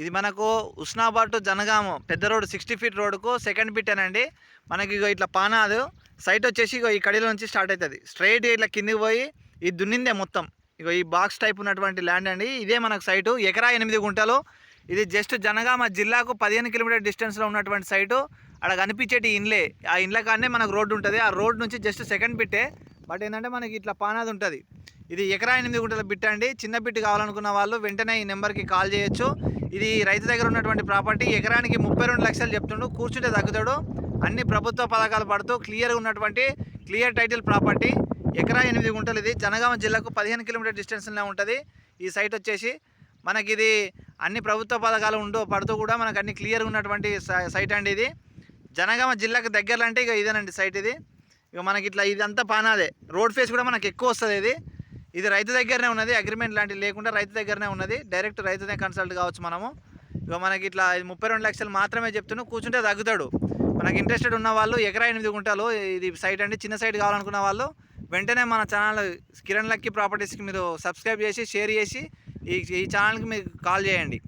ఇది మనకు ఉస్నాబాద్ టు జనగాము పెద్ద రోడ్ సిక్స్టీ ఫీట్ రోడ్కు సెకండ్ పిట్టేనండి మనకి ఇగో ఇట్లా పానాదు. సైట్ వచ్చేసి ఇగో ఈ కడిలో నుంచి స్టార్ట్ అవుతుంది స్ట్రైట్ ఇట్లా కిందికి పోయి ఇది దున్నిందే మొత్తం. ఇగో ఈ బాక్స్ టైప్ ఉన్నటువంటి ల్యాండ్ అండి. ఇదే మనకు సైటు ఎకరా ఎనిమిది గుంటలు. ఇది జస్ట్ జనగామ జిల్లాకు పదిహేను కిలోమీటర్ డిస్టెన్స్లో ఉన్నటువంటి సైటు అక్కడ కనిపించేటి ఇండ్లే. ఆ ఇండ్ల కాడనే మనకు రోడ్డు ఉంటుంది. ఆ రోడ్ నుంచి జస్ట్ సెకండ్ పిట్టే బట్ ఏంటంటే మనకి ఇట్లా పానాది ఉంటుంది. ఇది ఎకరా ఎనిమిది గుంటల బిట్ అండి. చిన్న బిట్ కావాలనుకున్న వాళ్ళు వెంటనే ఈ నెంబర్కి కాల్ చేయొచ్చు. ఇది రైతు దగ్గర ఉన్నటువంటి ప్రాపర్టీ. ఎకరానికి ముప్పై రెండు లక్షలు చెప్తుండు. కూర్చుంటే తగ్గుతాడు. అన్ని ప్రభుత్వ పథకాలు పడుతూ క్లియర్గా ఉన్నటువంటి క్లియర్ టైటిల్ ప్రాపర్టీ. ఎకరా ఎనిమిది గుంటలు ఇది. జనగామ జిల్లాకు పదిహేను కిలోమీటర్ డిస్టెన్స్లో ఉంటుంది. ఈ సైట్ వచ్చేసి మనకి ఇది అన్ని ప్రభుత్వ పథకాలు ఉండో పడుతూ కూడా మనకు అన్ని క్లియర్గా ఉన్నటువంటి సైట్ అండి ఇది. జనగామ జిల్లాకు దగ్గరలో అంటే ఇక ఇదేనండి సైట్ ఇది. ఇక మనకి ఇట్లా ఇదంతా పానాదే రోడ్ ఫేస్ కూడా మనకు ఎక్కువ వస్తుంది ఇది. ఇది రైతు దగ్గరనే ఉన్నది అగ్రిమెంట్ లాంటివి లేకుండా రైతు దగ్గరనే ఉన్నది. డైరెక్ట్ రైతునే కన్సల్ట్ కావచ్చు మనము. ఇక మనకి ఇట్లా ఇది ముప్పై రెండు లక్షలు మాత్రమే చెప్తున్నాను కూర్చుంటే తగ్గుతాడు. మనకి ఇంట్రెస్టెడ్ ఉన్న వాళ్ళు ఎకరా ఎనిమిది గుంటాలు ఇది సైట్ అండి చిన్న సైట్ కావాలనుకున్న వాళ్ళు వెంటనే మన ఛానల్ కిరణ్ లక్కీ ప్రాపర్టీస్కి మీరు సబ్స్క్రైబ్ చేసి షేర్ చేసి ఈ ఈ ఛానల్కి మీరు కాల్ చేయండి.